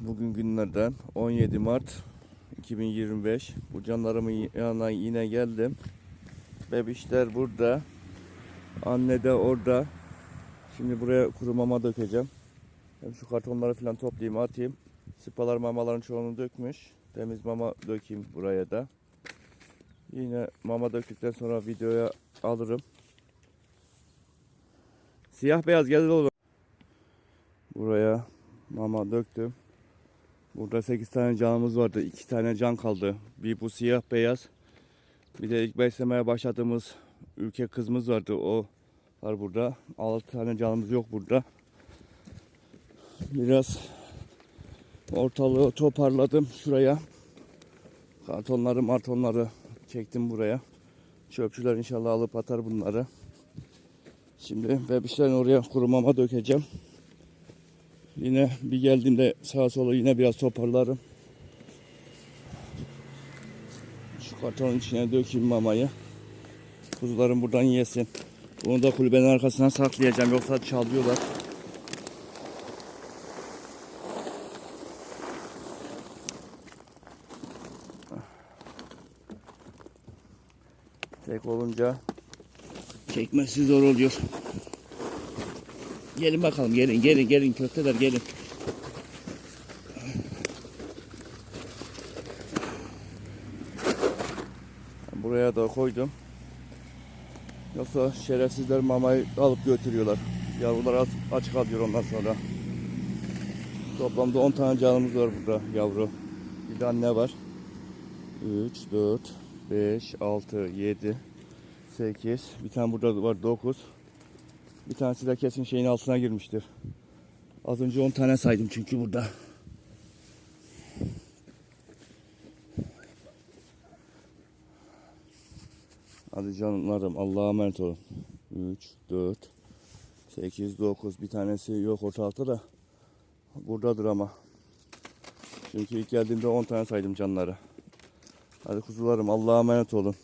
Bugün günlerden 17 Mart 2025. Bu canlarımın yanına yine geldim. Bebişler burada. Anne de orada. Şimdi buraya kuru mama dökeceğim. Hem şu kartonları falan toplayayım atayım. Sıpalar mamaların çoğunu dökmüş. Temiz mama dökeyim buraya da. Yine mama döktükten sonra videoya alırım. Siyah beyaz geldi oğlum. Buraya mama döktüm. Burada 8 tane canımız vardı. 2 tane can kaldı. Bir bu siyah beyaz. Bir de ilk beslemeye başladığımız ülke kızımız vardı. O var burada. 6 tane canımız yok burada. Biraz ortalığı toparladım şuraya. Kartonları martonları çektim buraya. Çöpçüler inşallah alıp atar bunları. Şimdi bebişlerin oraya kuru mama dökeceğim. Yine bir geldiğimde sağa sola yine biraz toparlarım. Şu kartonun içine dökeyim mamayı. Kuzularım buradan yesin. Bunu da kulübenin arkasına saklayacağım yoksa çalıyorlar. Tek olunca çekmesi zor oluyor. Gelin bakalım gelin gelin gelin köfteler gelin. Buraya da koydum. Yoksa şerefsizler mamayı alıp götürüyorlar. Yavrular aç, aç kalıyor ondan sonra. Toplamda 10 tane canımız var burada yavru. Bir de anne var. 3, 4, 5, 6, 7, 8. Bir tane burada var 9. Bir tanesi de kesin şeyin altına girmiştir. Az önce 10 tane saydım çünkü burada. Hadi canlarım Allah'a emanet olun. 3, 4, 8, 9. Bir tanesi yok ortalıkta da. Buradadır ama. Çünkü ilk geldiğimde 10 tane saydım canları. Hadi kuzularım Allah'a emanet olun.